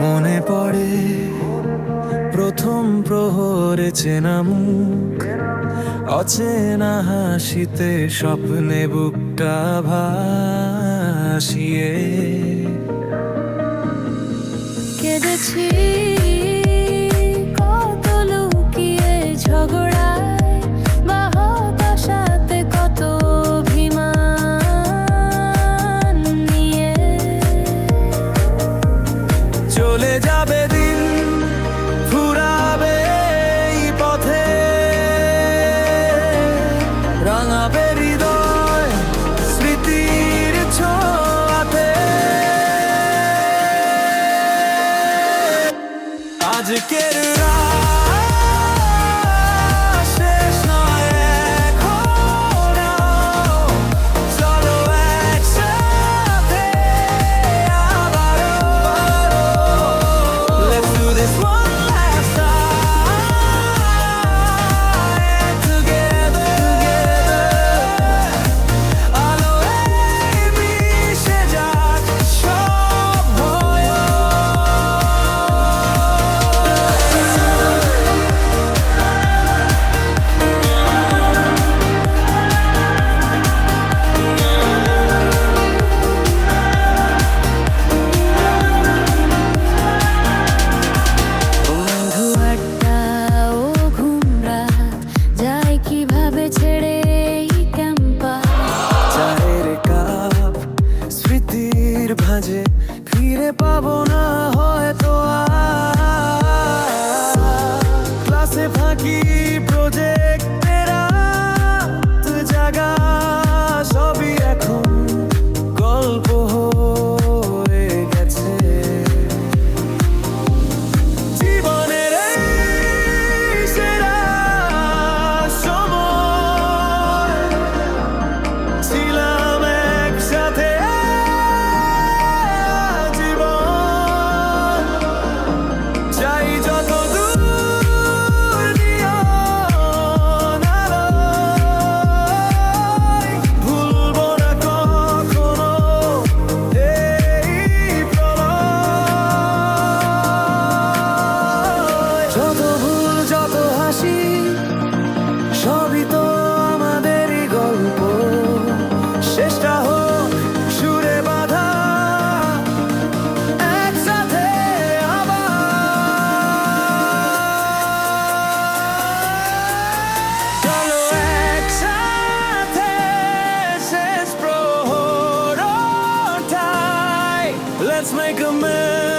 মনে পড়ে। প্রথম প্রহরে চেনা মুখ অচেনা হাসিতে স্বপ্নে বুকটা ভাসিয়ে। কেঁদেছি jabón Let's make a man.